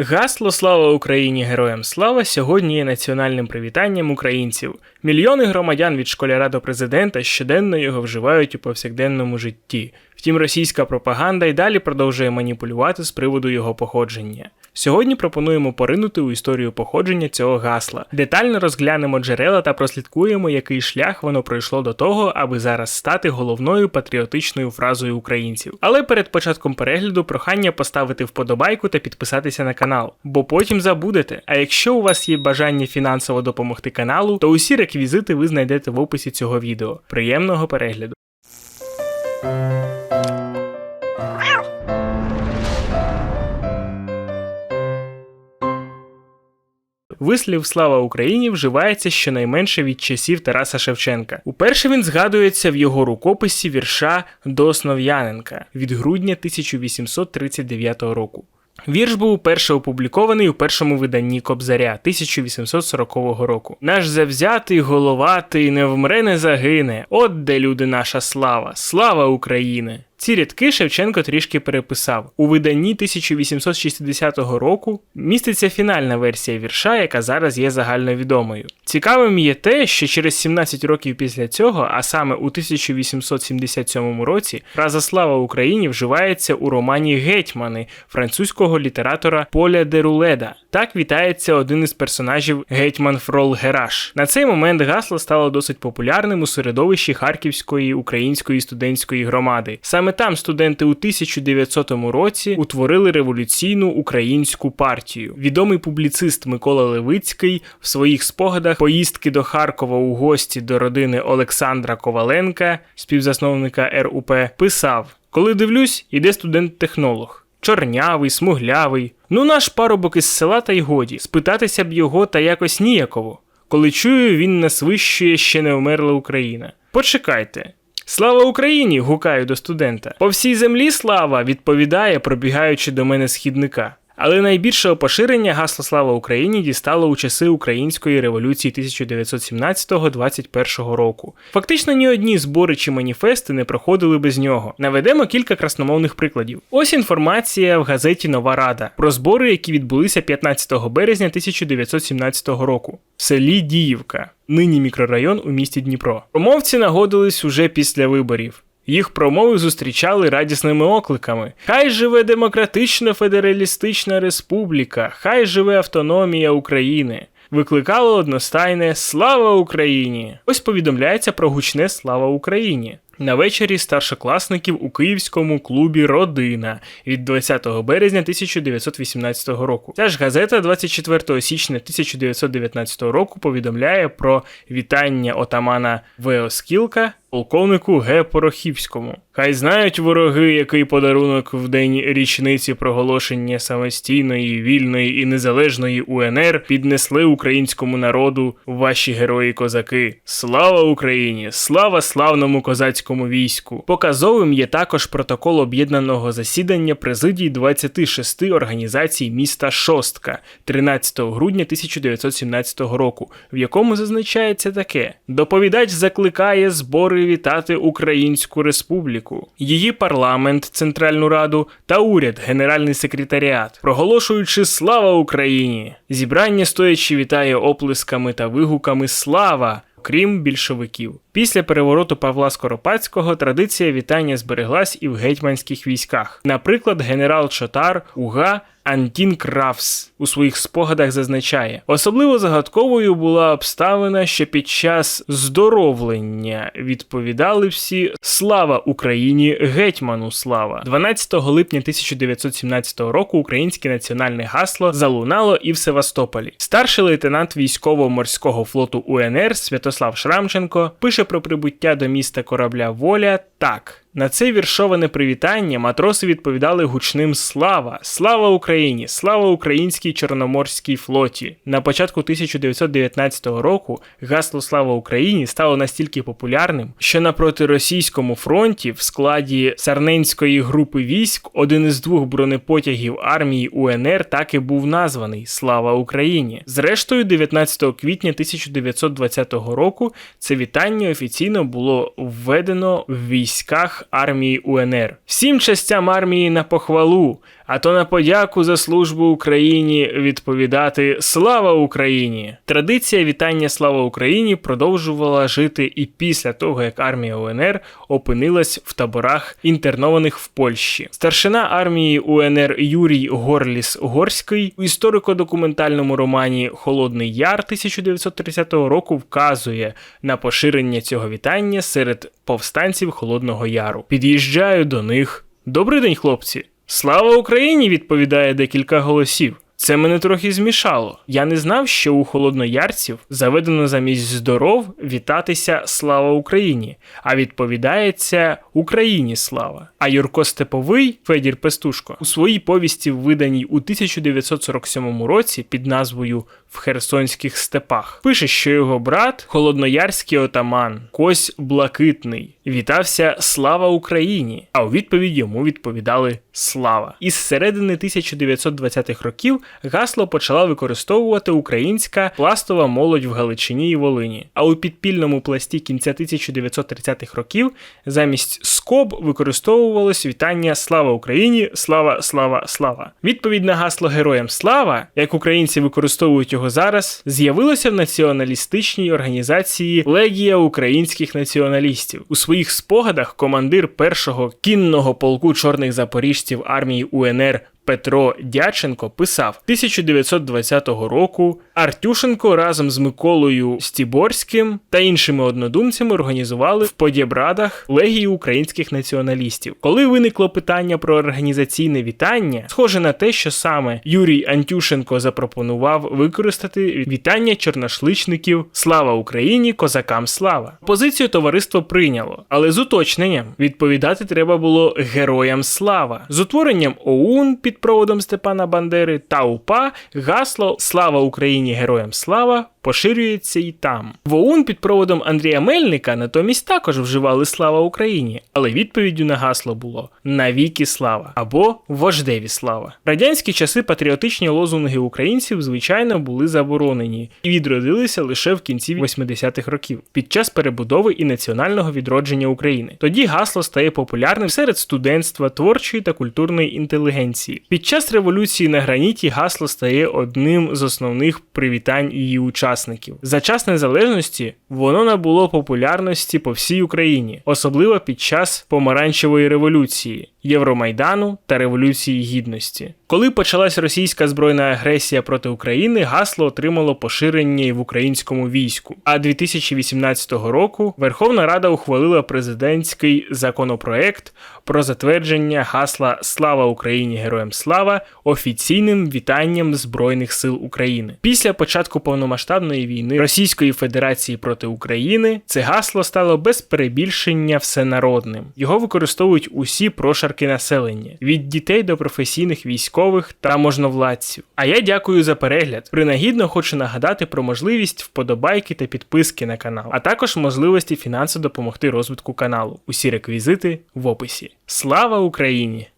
Гасло Слава Україні! Героям слава сьогодні є національним привітанням українців. Мільйони громадян від школяра до президента щоденно його вживають у повсякденному житті. Втім, російська пропаганда й далі продовжує маніпулювати з приводу його походження. Сьогодні пропонуємо поринути у історію походження цього гасла. Детально розглянемо джерела та прослідкуємо, який шлях воно пройшло до того, аби зараз стати головною патріотичною фразою українців. Але перед початком перегляду прохання поставити вподобайку та підписатися на канал, бо потім забудете. А якщо у вас є бажання фінансово допомогти каналу, то усі реквізити ви знайдете в описі цього відео. Приємного перегляду! Вислів Слава Україні вживається щонайменше від часів Тараса Шевченка. Уперше він згадується в його рукописі вірша до Основ'яненка від грудня 1839 року. Вірш був уперше опублікований у першому виданні Кобзаря 1840 року. Наш завзятий головатий не вмре, не загине. От де люди наша слава, слава України! Ці рядки Шевченко трішки переписав. У виданні 1860 року міститься фінальна версія вірша, яка зараз є загальновідомою. Цікавим є те, що через 17 років після цього, а саме у 1877 році, фраза Слава Україні вживається у романі Гетьмани французького літератора Поля де Руледа. Так вітається один із персонажів Гетьман Фрол Гераш. На цей момент гасло стало досить популярним у середовищі Харківської української студентської громади. Саме там студенти у 1900 році утворили революційну українську партію. Відомий публіцист Микола Левицький в своїх спогадах поїздки до Харкова у гості до родини Олександра Коваленка, співзасновника РУП, писав: Коли дивлюсь, іде студент-технолог. Чорнявий, смуглявий. Ну наш парубок із села та й годі. Спитатися б його та якось ніяково. Коли чую, він насвищує ще не вмерла Україна. Почекайте. Слава Україні! гукаю до студента. По всій землі слава відповідає, пробігаючи до мене східника. Але найбільшого поширення гасло Слава Україні дістало у часи Української революції 1917-21 року. Фактично ні одні збори чи маніфести не проходили без нього. Наведемо кілька красномовних прикладів. Ось інформація в газеті Нова Рада про збори, які відбулися 15 березня 1917 року в селі Діївка, нині мікрорайон у місті Дніпро. Промовці нагодились уже після виборів. Їх промови зустрічали радісними окликами: Хай живе демократична федералістична республіка, хай живе автономія України. Викликало одностайне Слава Україні! Ось повідомляється про гучне Слава Україні. На вечорі старшокласників у київському клубі Родина від 20 березня 1918 року. Ця ж газета 24 січня 1919 року повідомляє про вітання отамана Веоскілка полковнику Г. Порохівському. Хай знають вороги, який подарунок в день річниці проголошення самостійної, вільної і незалежної УНР піднесли українському народу ваші герої козаки. Слава Україні! Слава славному козацькому війську! Показовим є також протокол об'єднаного засідання президії 26 організацій міста Шостка 13 грудня 1917 року, в якому зазначається таке: доповідач закликає збори привітати Українську Республіку, її парламент, Центральну Раду та уряд, Генеральний секретаріат, проголошуючи Слава Україні! Зібрання стоячи вітає оплесками та вигуками Слава! Крім більшовиків. Після перевороту Павла Скоропадського традиція вітання збереглась і в гетьманських військах. Наприклад, генерал Чотар Уга Антін Кравс у своїх спогадах зазначає, особливо загадковою була обставина, що під час здоровлення відповідали всі Слава Україні, гетьману слава! 12 липня 1917 року українське національне гасло залунало і в Севастополі. Старший лейтенант військово-морського флоту УНР Святослав Шрамченко пише про прибуття до міста корабля Воля так. На це віршоване привітання матроси відповідали гучним Слава! Слава Україні! Слава українській Чорноморській флоті! На початку 1919 року гасло Слава Україні стало настільки популярним, що на протиросійському фронті в складі Сарненської групи військ один із двох бронепотягів армії УНР так і був названий Слава Україні. Зрештою, 19 квітня 1920 року це вітання офіційно було введено в військах армії УНР. Всім частям армії на похвалу. А то на подяку за службу Україні відповідати Слава Україні! Традиція вітання Слава Україні продовжувала жити і після того, як армія УНР опинилась в таборах інтернованих в Польщі. Старшина армії УНР Юрій Горліс Горський у історико-документальному романі Холодний Яр 1930 року вказує на поширення цього вітання серед повстанців Холодного Яру. Під'їжджаю до них. Добрий день, хлопці! Слава Україні! відповідає декілька голосів. Це мене трохи змішало. Я не знав, що у холодноярців заведено замість здоров вітатися Слава Україні, а відповідається Україні слава. А Юрко Степовий Федір Пестушко у своїй повісті, виданій у 1947 році під назвою В Херсонських степах, пише, що його брат, холодноярський отаман, Кось Блакитний, вітався Слава Україні! А у відповідь йому відповідали Слава. Із середини 1920-х років гасло почала використовувати українська пластова молодь в Галичині і Волині. А у підпільному пласті кінця 1930-х років замість скоб використовувалось вітання Слава Україні! Слава, слава, слава! Відповідь на гасло Героям Слава, як українці використовують його зараз, з'явилося в націоналістичній організації Легія українських націоналістів. У своїх спогадах командир першого кінного полку чорних запоріжців армії УНР Петро Дяченко писав 1920 року Артюшенко разом з Миколою Стіборським та іншими однодумцями організували в Подєбрадах легію українських націоналістів. Коли виникло питання про організаційне вітання, схоже на те, що саме Юрій Антюшенко запропонував використати вітання чорношличників Слава Україні, козакам слава. Позицію товариство прийняло, але з уточненням відповідати треба було героям слава з утворенням ОУН під проводом Степана Бандери та УПА гасло Слава Україні! Героям слава! Поширюється і там. В під проводом Андрія Мельника натомість також вживали Слава Україні, але відповіддю на гасло було навіки слава або вождеві слава. Радянські часи патріотичні лозунги українців, звичайно, були заборонені і відродилися лише в кінці 80-х років під час перебудови і національного відродження України. Тоді гасло стає популярним серед студентства, творчої та культурної інтелігенції. Під час революції на граніті гасло стає одним з основних привітань її учасників учасників. За час незалежності воно набуло популярності по всій Україні, особливо під час помаранчевої революції. Євромайдану та Революції Гідності. Коли почалась російська збройна агресія проти України, гасло отримало поширення і в українському війську. А 2018 року Верховна Рада ухвалила президентський законопроект про затвердження гасла Слава Україні! Героям слава офіційним вітанням Збройних сил України. Після початку повномасштабної війни Російської Федерації проти України це гасло стало без перебільшення всенародним. Його використовують усі прошарки прошарки населення від дітей до професійних військових та можновладців. А я дякую за перегляд. Принагідно хочу нагадати про можливість вподобайки та підписки на канал, а також можливості фінансово допомогти розвитку каналу. Усі реквізити в описі. Слава Україні!